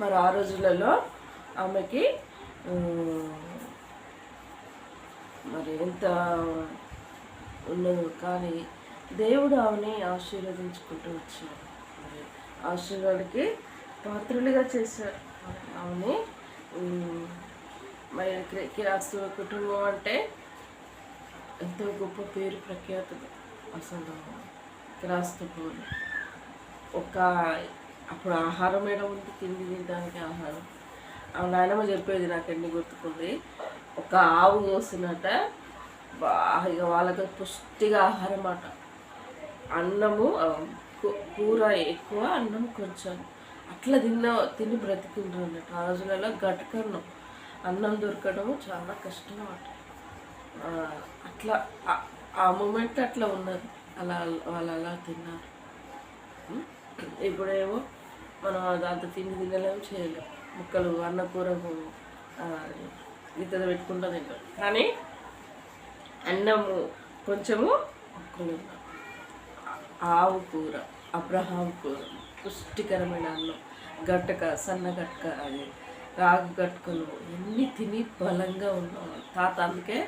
మరి ఆ రోజులలో ఆమెకి మరి ఎంత ఉన్నదో కానీ దేవుడు ఆమెని ఆశీర్వదించుకుంటూ వచ్చాడు. మరి ఆశీర్వాదకి పాత్రులుగా చేశారు ఆమెని మరి కిరాస్తు కుటుంబం అంటే ఎంతో గొప్ప పేరు ప్రఖ్యాతులు అసలు కిరాస్తపోలు ఒక అప్పుడు ఆహారం ఏడ ఉంది తిండి తినడానికి ఆహారం. ఆ నాయనమ్మ చెప్పేది నాకు ఎన్ని గుర్తుకుంది? ఒక ఆవు కోసినట్ట బాగా ఇక వాళ్ళకి పుష్టిగా ఆహారం అట అన్నము కూ- కూర ఎక్కువ అన్నం కొంచెం. అట్లా తిన్న తిని బ్రతికిండ్రు అన్నట్టు. ఆ రోజులలో గట్టుకన్నం అన్నం దొరకడం చాలా కష్టం అట అట్లా ఆ- మూమెంట్ అట్లా ఉన్నది. అలా వాళ్ళు అలా తిన్నారు ఇప్పుడేమో మనం దాంతో తిండి తినలేము చేయలేము. ముక్కలు అన్నపూరము ఇతర పెట్టుకుంటా తింటాం. కానీ అన్నము కొంచెము ముక్కలు ఆవు కూర అబ్రహాం కూర పుష్టికరమైన అన్నం గట్టక సన్న గట్టక అది రాగు గట్టుకలు అన్నీ తిని బలంగా ఉన్నాం. తాత అందుకే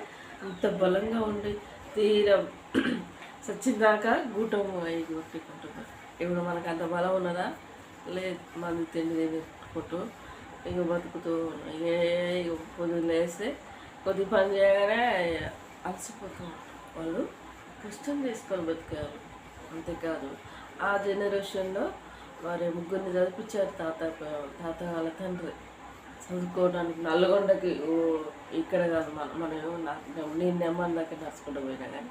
అంత బలంగా ఉండి తీరం సచ్చిందాక గూటము అయి కొట్టుకుంటున్నారు ఇప్పుడు మనకు అంత బలం ఉన్నదా? లేదు మన తిండి కొట్టు. ఇక బతుకుతూ ఏ ఇక పొద్దున్న లేస్తే కొద్ది పని చేయగానే అలసిపోతూ వాళ్ళు. కష్టం చేసుకొని బతికారు. అంతేకాదు ఆ జనరేషన్లో మరి ముగ్గురిని చదివించారు తాత తాత వాళ్ళ తండ్రి. చదువుకోవడానికి నల్గొండకి ఓ ఇక్కడ కాదు మన మనం నాకు నేను నెమ్మది దాకా నడుచుకుంటూ పోయినా కానీ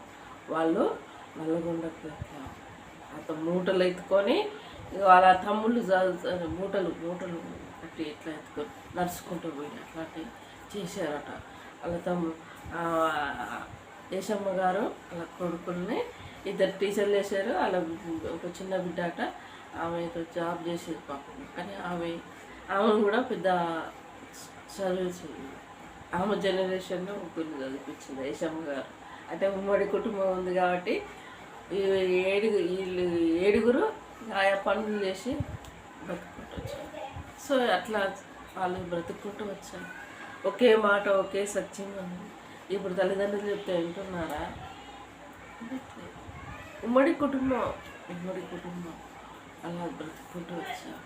వాళ్ళు నల్లగొండకి అంత మూటలు ఎత్తుకొని వాళ్ళ తమ్ముళ్ళు చదువుతారు మూటలు మూటలు కట్టి ఇట్లా ఎత్తుకొని నడుచుకుంటూ పోయిన. అట్లాంటివి చేశారట. వాళ్ళ తమ్ము యశమ్మ గారు వాళ్ళ కొడుకుల్ని ఇద్దరు టీచర్లు వేశారు వాళ్ళ ఒక చిన్న బిడ్డ అట. ఆమె జాబ్ చేసేది పాపం. కానీ ఆమె ఆమెను కూడా పెద్ద చదివి ఆమె జనరేషన్లో ముగ్గురిని చదివించింది యశమ్మ గారు. అంటే ఉమ్మడి కుటుంబం ఉంది కాబట్టి ఏడుగు ఏడుగురు ఆయా పనులు చేసి బ్రతుకుంటూ వచ్చారు. సో అట్లా వాళ్ళు బ్రతుక్కుంటూ వచ్చారు. ఒకే మాట ఒకే సత్యం ఇప్పుడు తల్లిదండ్రులు చెప్తే వింటున్నారా? ఉమ్మడి కుటుంబం ఉమ్మడి కుటుంబం అలా బ్రతుకుంటూ వచ్చారు.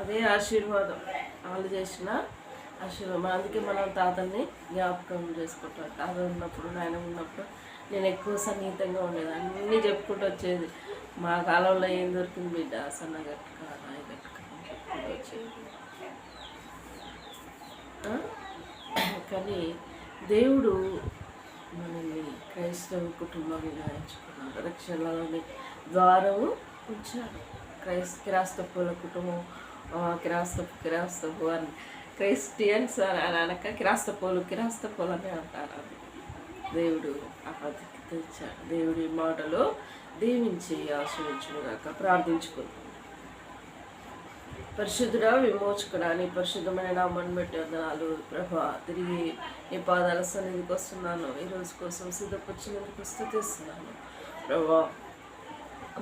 అదే ఆశీర్వాదం వాళ్ళు చేసిన ఆశీర్వాదం. అందుకే మనం తాతల్ని జ్ఞాపకం చేసుకుంటాం. తాత ఉన్నప్పుడు నాయన ఉన్నప్పుడు నేను ఎక్కువ సన్నిహితంగా ఉండేది అన్నీ చెప్పుకుంటూ వచ్చేది. మా కాలంలో ఏం దొరికింది బిడ్డ? సన్న గట్టుక రాయి గట్టుక అని వచ్చేది. కానీ దేవుడు మనల్ని క్రైస్తవ కుటుంబాన్ని ఎంచుకున్నాడు రక్షణలోని ద్వారము ఉంచాడు. క్రైస్ కిరాస్తపుల కుటుంబం క్రాస్తపు కిరాస్తపు కిరాస్తపు అని క్రైస్టియన్స్ అని అని అనక కిరాస్తపోలు కిరాస్తపోలు అని అంటారు అది. దేవుడు ఆ పద్ధతి తెచ్చాడు దేవుడి మాటలో దీవించి ఆశ్రయించుగాక ప్రార్థించుకుందాం. పరిశుద్ధుడ విమోచకుడా నీ పరిశుద్ధమైన నామని బట్టి వందనాలు. ప్రభా తిరిగి నీ పాదాల సన్నిధికి వస్తున్నాను. ఈ రోజు కోసం సిద్ధపరిచినందుకు స్థుతిస్తున్నాను ప్రభా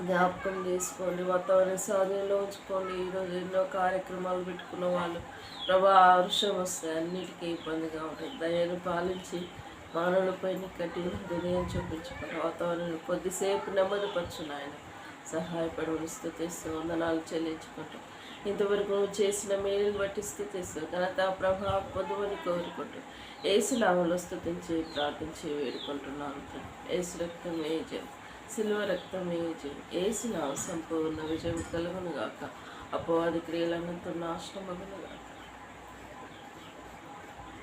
జ్ఞాపకం చేసుకోండి వాతావరణ సాధనలో ఉంచుకోండి. ఈరోజు ఎన్నో కార్యక్రమాలు పెట్టుకున్న వాళ్ళు ప్రభా వృషం వస్తే అన్నిటికీ ఇబ్బందిగా ఉంటుంది. దయను పాలించి మానవులపై కఠిన హృదయం చూపించి వాతావరణం కొద్దిసేపు నెమ్మదిపరచును ఆయన సహాయపడమని స్థుతిస్తూ వందనాలు చెల్లించుకుంటూ ఇంతవరకు నువ్వు చేసిన మేలు బట్టి స్థుతిస్తూ ఘనత ప్రభావం పొదువని కోరుకుంటూ ఏసు స్థుతించి ప్రార్థించి వేడుకుంటున్నాను ఏసు రక్తం ఏజం సిల్వ రక్తం ఏజం ఏసునామ సంపూర్ణ విజయం కలుగునుగాక అపవాది క్రియలన్నంత నాశనమగునుగాక